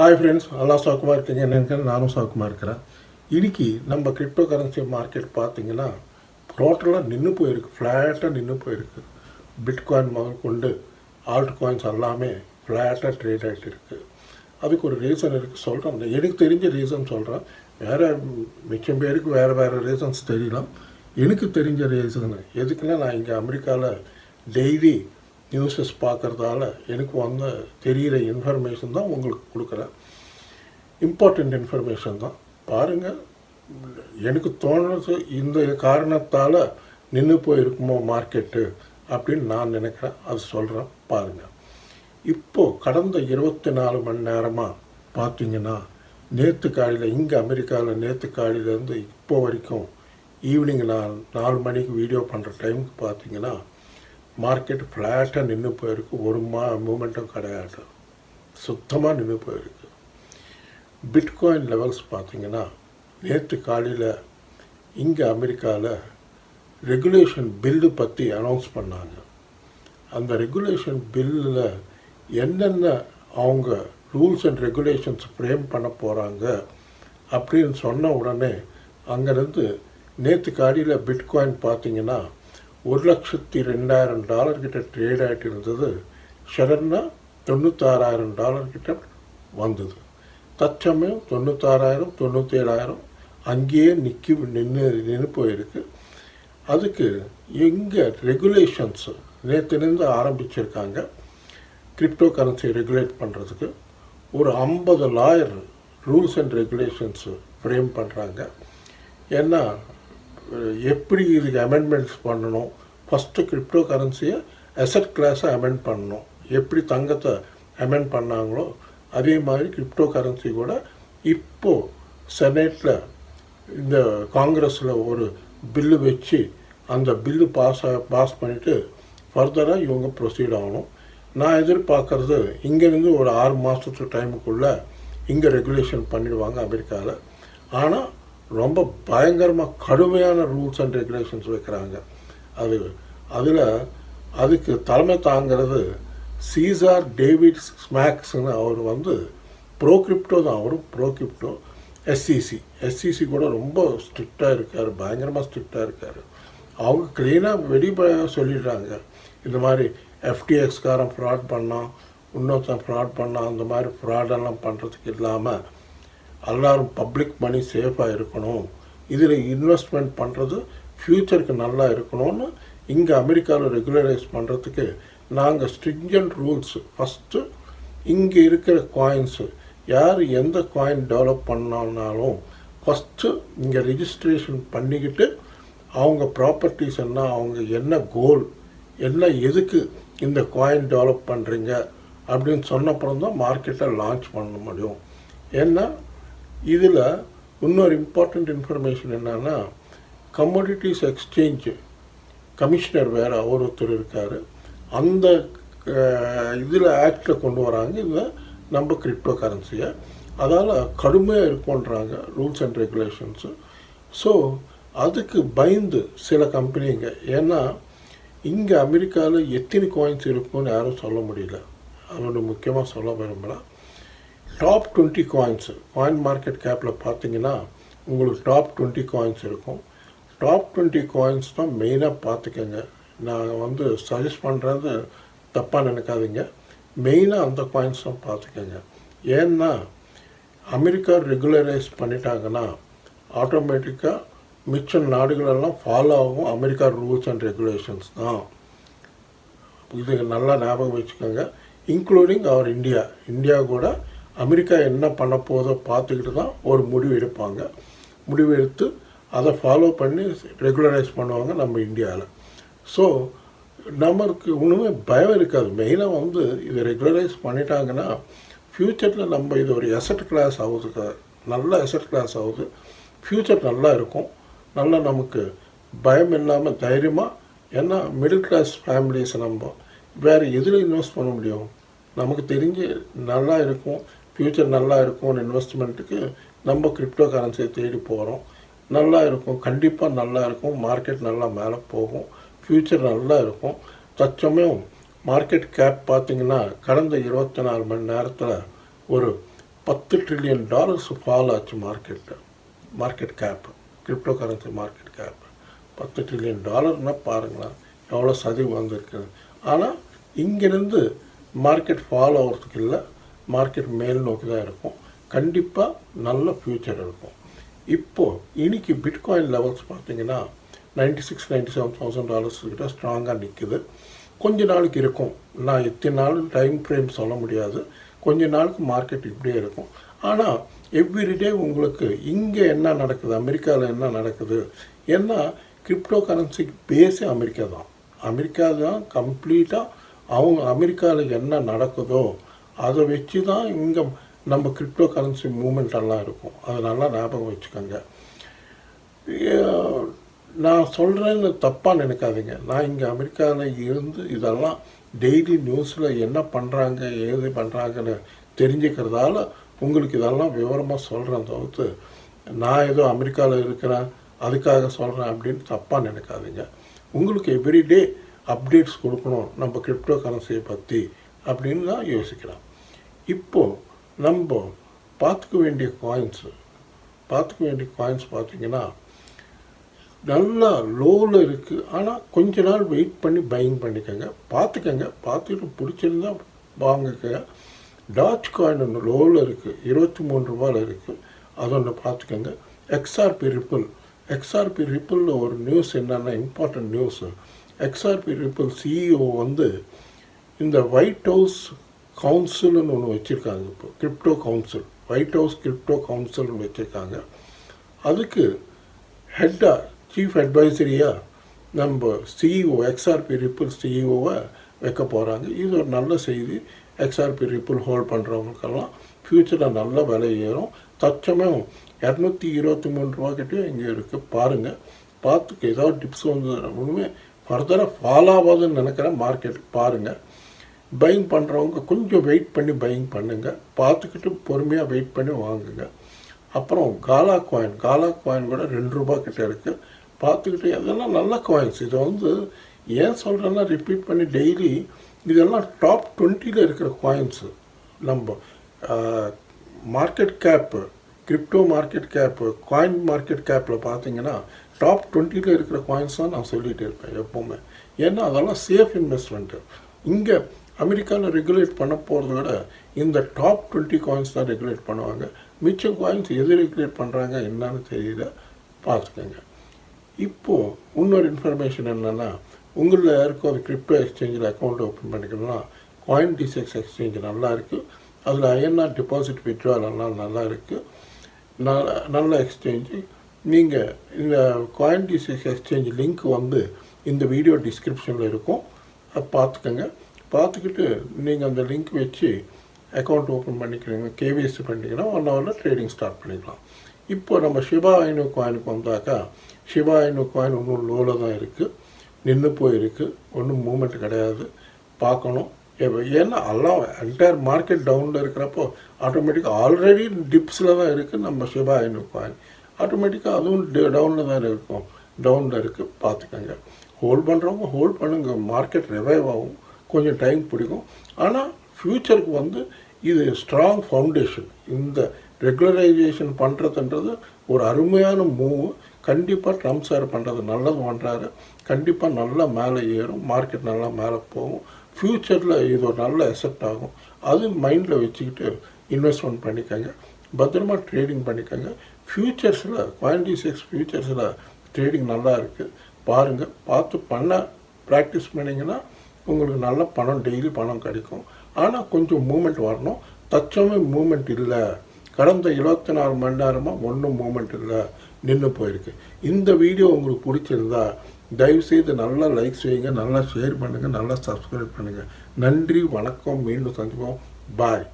Hi friends எல்லாம் சௌக்கமாக இருக்கீங்க. என்னன்னு நானும் சௌக்கமாக இருக்கிறேன். இன்றைக்கி நம்ம கிரிப்டோ கரன்சி மார்க்கெட் பார்த்தீங்கன்னா டோட்டலாக நின்று போயிருக்கு. ஃப்ளாட்டாக நின்று போயிருக்கு. பிட்காயின் முதல் கொண்டு ஆல்ட் காயின்ஸ் எல்லாமே ஃப்ளாட்டாக ட்ரேட் ஆகிட்டு இருக்குது அதுக்கு ஒரு ரீசன் இருக்குது சொல்கிறேன் எனக்கு தெரிஞ்ச ரீசன் சொல்கிறேன் வேறு மிச்சம் பேருக்கு வேறு வேறு ரீசன்ஸ் தெரியலாம் எனக்கு தெரிஞ்ச ரீசன் எதுக்குன்னா நான் இங்கே அமெரிக்காவில் டெய்லி நியூஸஸ் பார்க்குறதால எனக்கு வந்த தெரிகிற இன்ஃபர்மேஷன் தான் உங்களுக்கு கொடுக்குறேன். இம்பார்ட்டண்ட் இன்ஃபர்மேஷன் தான். பாருங்கள் எனக்கு தோணுறது இந்த காரணத்தால் நின்று போயிருக்குமோ மார்க்கெட்டு அப்படின்னு நான் நினைக்கிறேன். அது சொல்கிறேன் பாருங்கள் இப்போது கடந்த இருபத்தி நாலு மணி நேரமாக பார்த்தீங்கன்னா நேற்று காலையில் இங்கே அமெரிக்காவில் நேற்று காலையிலேருந்து இப்போ வரைக்கும் ஈவினிங் நான் நாலு மணிக்கு வீடியோ பண்ணுற டைமுக்கு பார்த்தீங்கன்னா மார்க்கெட் ஃப்ளாட்டாக நின்று போயிருக்கு. ஒரு மா மூமெண்ட்டும் கிடையாது. சுத்தமாக நின்று போயிருக்கு. பிட்காயின் லெவல்ஸ் பார்த்தீங்கன்னா நேற்று காலையில் இங்கே அமெரிக்காவில் ரெகுலேஷன் பில்லு பற்றி அனௌன்ஸ் பண்ணாங்க. அந்த ரெகுலேஷன் பில்லில் என்னென்ன அவங்க ரூல்ஸ் அண்ட் ரெகுலேஷன்ஸ் ஃப்ரேம் பண்ண போகிறாங்க அப்படின்னு சொன்ன உடனே அங்கேருந்து நேற்று காலையில் பிட்காயின் பார்த்தீங்கன்னா ஒரு லட்சத்தி ரெண்டாயிரம் டாலர் கிட்ட ட்ரேட் ஆகிட்டு இருந்தது. சடனாக தொண்ணூத்தாறாயிரம் டாலர் கிட்ட வந்தது. தற்சமயம் தொண்ணூத்தாறாயிரம் தொண்ணூற்றேழாயிரம் அங்கேயே நிற்கி நின்று நின்று போயிருக்கு. அதுக்கு எங்கே ரெகுலேஷன்ஸு நேற்றுலேருந்து ஆரம்பிச்சிருக்காங்க. கிரிப்டோ கரன்சி ரெகுலேட் பண்ணுறதுக்கு ஒரு ஐம்பது lawyer rules and regulations frame பண்ணுறாங்க ஏன்னா எப்படி இதுக்கு அமெண்ட்மெண்ட்ஸ் பண்ணணும்? ஃபஸ்ட்டு கிரிப்டோ கரன்சியை அசட் கிளாஸை அமெண்ட் பண்ணணும். எப்படி தங்கத்தை அமெண்ட் பண்ணாங்களோ அதே மாதிரி கிரிப்டோ கரன்சி கூட இப்போது செனேட்டில் இந்த காங்கிரஸில் ஒரு பில்லு வச்சு அந்த பில்லு பாஸ் பாஸ் பண்ணிவிட்டு ஃபர்தராக இவங்க ப்ரொசீட் ஆகணும். நான் எதிர்பார்க்குறது இங்கேருந்து ஒரு ஆறு மாதத்து டைமுக்குள்ளே இங்கே ரெகுலேஷன் பண்ணிடுவாங்க அமெரிக்காவில் ஆனால் ரொம்ப பயங்கரமாக கடுமையான ரூல்ஸ் அண்ட் ரெகுலேஷன்ஸ் வைக்கிறாங்க. அது அதில் அதுக்கு தலைமை தாங்கிறது சீசார் டேவிட் ஸ்மேக்ஸ்னு அவர் வந்து ப்ரோகிரிப்டோ தான். அவரும் ப்ரோகிரிப்டோ எஸ்சிசி எஸ்சிசி கூட ரொம்ப ஸ்ட்ரிக்டாக இருக்கார். பயங்கரமாக ஸ்ட்ரிக்டாக இருக்கார். அவங்க க்ளீனாக வெடி சொல்லிடுறாங்க. இந்த மாதிரி எஃப்டிஎக்ஸ்காரன் ஃப்ராட் பண்ணான் இன்னொருத்தன் ஃப்ராட் பண்ணான் அந்த மாதிரி ஃப்ராடெல்லாம் பண்ணுறதுக்கு இல்லாமல் எல்லாரும் பப்ளிக் மணி சேஃபாக இருக்கணும். இதில் இன்வெஸ்ட்மெண்ட் பண்ணுறது ஃப்யூச்சருக்கு நல்லா இருக்கணும்னு இங்கே அமெரிக்காவில் ரெகுலரைஸ் பண்ணுறதுக்கு நாங்கள் ஸ்ட்ரிஞ்சன்ட் ரூல்ஸ் ஃபஸ்ட்டு இங்கே இருக்கிற காயின்ஸு யார் எந்த காயின் டெவலப் பண்ணாலும் ஃபஸ்ட்டு இங்கே ரிஜிஸ்ட்ரேஷன் பண்ணிக்கிட்டு அவங்க ப்ராப்பர்ட்டிஸ் என்ன அவங்க என்ன கோல் என்ன எதுக்கு இந்த காயின் டெவலப் பண்ணுறீங்க அப்படின்னு சொன்னப்புறம் தான் மார்க்கெட்டை லான்ச் பண்ண முடியும். ஏன்னா இதில் இன்னொரு இம்பார்ட்டண்ட் இன்ஃபர்மேஷன் என்னன்னா கமோடிட்டிஸ் எக்ஸ்சேஞ்சு கமிஷனர் வேறு அவர் ஒருத்தர் இருக்கார். அந்த இதில் ஆக்டில் கொண்டு வராங்க. இதில் நம்ம கிரிப்டோ கரன்சியை அதால் கடுமையாக இருக்குன்றாங்க ரூல்ஸ் அண்ட் ரெகுலேஷன்ஸு ஸோ அதுக்கு பயந்து சில கம்பெனிங்க ஏன்னா இங்கே அமெரிக்காவில் எத்தனை காயின்ஸ் இருக்கும்னு யாரும் சொல்ல முடியல. அவனு முக்கியமாக சொல்ல விரும்பலாம் top twenty coins coin market கேப்பில் பார்த்தீங்கன்னா உங்களுக்கு டாப் டுவெண்ட்டி காயின்ஸ் இருக்கும். டாப் டுவெண்ட்டி காயின்ஸ் தான் மெயினாக பார்த்துக்கங்க. நான் வந்து சஜஸ்ட் பண்ணுறது தப்பாக நினைக்காதீங்க. மெயினாக அந்த காயின்ஸ் தான் பார்த்துக்கங்க. ஏன்னா அமெரிக்கா ரெகுலரைஸ் பண்ணிட்டாங்கன்னா ஆட்டோமேட்டிக்காக மிச்ச நாடுகளெல்லாம் ஃபாலோ ஆகும் அமெரிக்கா ரூல்ஸ் அண்ட் ரெகுலேஷன்ஸ் தான். இது நல்லா ஞாபகம் வச்சுக்கோங்க. இன்க்ளூடிங் அவர் இந்தியா இந்தியா கூட அமெரிக்கா என்ன பண்ண போதோ பார்த்துக்கிட்டு தான் ஒரு முடிவு எடுப்பாங்க. முடிவு எடுத்து அதை ஃபாலோ பண்ணி ரெகுலரைஸ் பண்ணுவாங்க நம்ம இந்தியாவில் ஸோ நமக்கு ஒன்றுமே பயம் இருக்காது. மெயினாக வந்து இதை ரெகுலரைஸ் பண்ணிட்டாங்கன்னா ஃப்யூச்சரில் நம்ம இது ஒரு எசட் கிளாஸ் ஆகுது. நல்ல எசட் கிளாஸ் ஆகுது. ஃப்யூச்சர் நல்லா இருக்கும். நல்லா நமக்கு பயம் இல்லாமல் தைரியமாக ஏன்னா மிடில் கிளாஸ் ஃபேமிலிஸ் நம்ம வேறு எதில் இன்வெஸ்ட் பண்ண முடியும்? நமக்கு தெரிஞ்சு நல்லா இருக்கும். ஃப்யூச்சர் நல்லா இருக்கும்னு இன்வெஸ்ட்மெண்ட்டுக்கு நம்ம கிரிப்டோ கரன்சியை தேடி போகிறோம் நல்லா இருக்கும் கண்டிப்பாக நல்லா இருக்கும் மார்க்கெட் நல்லா மேலே போகும் ஃப்யூச்சர் நல்லா இருக்கும். தற்சமயம் மார்க்கெட் கேப் பார்த்திங்கன்னா கடந்த இருபத்தி நாலு மணி நேரத்தில் ஒரு பத்து ட்ரில்லியன் டாலர்ஸ் ஃபால் ஆச்சு market market cap cryptocurrency market cap பத்து ட்ரில்லியன் டாலர்னால் பாருங்களேன் எவ்வளோ சதிவு வந்திருக்கு ஆனால் இங்கேருந்து மார்க்கெட் ஃபாலோ ஆகிறதுக்கு இல்லை. மார்க்கெட் மேல் நோக்கி தான் இருக்கும். கண்டிப்பாக நல்ல ஃப்யூச்சர் இருக்கும். இப்போது இன்னைக்கு பிட்காயின் லெவல்ஸ் பார்த்தீங்கன்னா ninety six ninety seven thousand dollars கிட்ட ஸ்ட்ராங்காக நிற்குது கொஞ்ச நாளைக்கு இருக்கும். நான் எத்தனை நாள் டைம் ஃப்ரேம் சொல்ல முடியாது. கொஞ்ச நாளுக்கு மார்க்கெட் இப்படியே இருக்கும். ஆனால் எவ்ரிடே உங்களுக்கு இங்கே என்ன நடக்குது? அமெரிக்காவில் என்ன நடக்குது? ஏன்னா கிரிப்டோ கரன்சிக்கு பேஸே அமெரிக்கா தான் அமெரிக்கா தான் கம்ப்ளீட்டாக அவங்க அமெரிக்காவில் என்ன நடக்குதோ அதை வச்சு தான் இங்கே நம்ம கிரிப்டோ கரன்சி மூமெண்ட் எல்லாம் இருக்கும். அதை நல்லா ஞாபகம் வச்சுக்கோங்க. நான் சொல்கிறேன்னு தப்பாக நினைக்காதீங்க. நான் இங்கே அமெரிக்காவில் இருந்து இதெல்லாம் டெய்லி நியூஸில் என்ன பண்ணுறாங்க ஏது பண்ணுறாங்கன்னு தெரிஞ்சுக்கிறதால உங்களுக்கு இதெல்லாம் விவரமாக சொல்கிறேன் தவிர்த்து நான் ஏதோ அமெரிக்காவில் இருக்கிறேன் அதுக்காக சொல்கிறேன் அப்படின்னு தப்பாக நினைக்காதீங்க. உங்களுக்கு எவ்ரிடே அப்டேட்ஸ் கொடுக்கணும் நம்ம கிரிப்டோ கரன்சியை பற்றி அப்படின்னு தான் யோசிக்கிறேன். இப்போது நம்ம பார்த்துக்க வேண்டிய காயின்ஸு பார்த்துக்க வேண்டிய காயின்ஸ் பார்த்தீங்கன்னா நல்லா லோவில் இருக்குது ஆனால் கொஞ்ச நாள் வெயிட் பண்ணி பையிங் பண்ணிக்கோங்க. பார்த்துக்கங்க. பார்த்துட்டு பிடிச்சிருந்தா வாங்குங்க. டாச் காயின் ஒன்று லோவில் இருக்குது இருபத்தி மூணு ரூபாயில் இருக்குது அது ஒன்று பார்த்துக்கோங்க. எக்ஸ்ஆர்பி ரிப்பிள் எக்ஸ்ஆர்பி ரிப்பிளில் ஒரு நியூஸ் என்னென்னா important news XRP Ripple CEO வந்து இந்த ஒயிட் ஹவுஸ் கவுன்சில்னு ஒன்று வச்சுருக்காங்க இப்போ. Crypto council. White house crypto கவுன்சில்னு வச்சுருக்காங்க. அதுக்கு ஹெட்டாக சீஃப் அட்வைசரியாக நம்ம சிஇஓ எக்ஸ்ஆர்பி ரிப்பிள் சிஇஓவை வைக்க போகிறாங்க இது ஒரு நல்ல செய்தி. எக்ஸ்ஆர்பி ரிப்பிள் ஹோல்ட் பண்ணுறவங்களுக்கெல்லாம் ஃப்யூச்சரில் நல்ல விலை ஏறும். தற்சமயம் இரநூத்தி இருபத்தி மூணு ரூபா கிட்டே இங்கே இருக்குது பாருங்கள் பார்த்துக்கு ஏதாவது டிப்ஸ் வந்து ஒன்றுமே ஃபர்தராக ஃபாலோ ஆகாதுன்னு நினைக்கிறேன் மார்க்கெட் பாருங்கள் பையிங் பண்ணுறவங்க கொஞ்சம் வெயிட் பண்ணி பையிங் பண்ணுங்கள் பார்த்துக்கிட்டு பொறுமையாக வெயிட் பண்ணி வாங்குங்க. அப்புறம் காலா காயின் காலா காயின் கூட ரெண்டு ரூபா கிட்டே இருக்குது பார்த்துக்கிட்டு அதெல்லாம் நல்ல காயின்ஸ் இதை வந்து ஏன் சொல்கிறேன்னா ரிப்பீட் பண்ணி டெய்லி இதெல்லாம் டாப் டுவெண்ட்டியில் இருக்கிற காயின்ஸு நம்ம market cap crypto market cap coin market கேப்பில் பார்த்தீங்கன்னா டாப் டுவெண்ட்டியில் இருக்கிற காயின்ஸ் தான் நான் சொல்லிகிட்டே இருப்பேன் எப்போவுமே. ஏன்னா அதெல்லாம் சேஃப் இன்வெஸ்ட்மெண்ட்டு இங்கே அமெரிக்காவில் ரெகுலேட் பண்ண போகிறத விட இந்த டாப் டுவெண்ட்டி காயின்ஸ் தான் ரெகுலேட் பண்ணுவாங்க. மிச்சம் காயின்ஸ் எது ரெகுலேட் பண்ணுறாங்க என்னன்னு தெரியல. பார்த்துக்கோங்க. இப்போது இன்னொரு இன்ஃபர்மேஷன் என்னென்னா உங்களில் யாருக்கும் ஒரு கிரிப்டோ எக்ஸ்சேஞ்சில் அக்கௌண்ட் ஓப்பன் பண்ணிக்கணும்னா காயின் டிசெக்ஸ் எக்ஸ்சேஞ்ச் நல்லா இருக்குது அதில் ஐஎன்ஆர் டிபாசிட் விட்ரால் எல்லாம் நல்லா இருக்குது நல்ல நல்ல எக்ஸ்சேஞ்சு நீங்கள் இந்த காயின் டிசெக்ஸ் எக்ஸ்சேஞ்ச் லிங்க் வந்து இந்த வீடியோ டிஸ்கிரிப்ஷனில் இருக்கும். அதை பார்த்துக்கோங்க. பார்த்துக்கிட்டு நீங்கள் அந்த லிங்க் வச்சு அக்கௌண்ட் ஓப்பன் பண்ணிக்கிறீங்க கேவிஎஸ்சி பண்ணிங்கன்னா ஒன் ஹவரில் ட்ரேடிங் ஸ்டார்ட் பண்ணிக்கலாம். இப்போ நம்ம சிவா ஐநூ காயினுக்கு வந்தாக்கா சிவா ஐநூ காயின் ஒன்றும் லோவில் தான் இருக்குது நின்று போயிருக்கு. ஒன்றும் மூமெண்ட் கிடையாது. பார்க்கணும். ஏன்னா எல்லாம் என்டையர் மார்க்கெட் டவுனில் இருக்கிறப்போ ஆட்டோமேட்டிக்காக ஆல்ரெடி டிப்ஸில் தான் இருக்குது நம்ம சிவா ஐநூ காயின் ஆட்டோமேட்டிக்காக அதுவும் டவுனில் தான் இருக்கும். டவுனில் இருக்குது பார்த்துக்கோங்க. ஹோல்ட் பண்ணுறவங்க ஹோல்ட் பண்ணுங்க. மார்க்கெட் ரிவைவ் ஆகும். கொஞ்சம் டைம் பிடிக்கும். ஆனால் ஃப்யூச்சருக்கு வந்து இது ஸ்ட்ராங் ஃபவுண்டேஷன் இந்த ரெகுலரைசேஷன் பண்ணுறதுன்றது ஒரு அருமையான மூவ் கண்டிப்பாக ட்ரம்ப் சார் பண்ணுறது நல்லது பண்ணுறாரு கண்டிப்பாக நல்லா மேலே ஏறும். மார்க்கெட் நல்லா மேலே போகும். ஃப்யூச்சரில் இது ஒரு நல்ல எசெப்ட் ஆகும். அது மைண்டில் வச்சுக்கிட்டு இன்வெஸ்ட்மெண்ட் பண்ணிக்கோங்க. பத்திரமா ட்ரேடிங் பண்ணிக்கோங்க. ஃப்யூச்சர்ஸில் குவான்டி சிக்ஸ் ஃப்யூச்சர்ஸில் ட்ரேடிங் நல்லா இருக்குது பாருங்கள் பார்த்து பண்ண ப்ராக்டிஸ் பண்ணிங்கன்னா உங்களுக்கு நல்ல பணம் டெய்லி பணம் கிடைக்கும். ஆனால் கொஞ்சம் மூமெண்ட் வரணும். தச்சமே மூமெண்ட் இல்லை. கடந்த இருபத்தி நாலு மணி நேரமாக ஒன்றும் மூமெண்ட் இல்லை. நின்று போயிருக்கு. இந்த வீடியோ உங்களுக்கு பிடிச்சிருந்தா தயவுசெய்து நல்லா லைக் செய்யுங்க. நல்லா ஷேர் பண்ணுங்கள் நல்லா சப்ஸ்கிரைப் பண்ணுங்கள் நன்றி வணக்கம். மீண்டும் சந்திப்போம். பாய்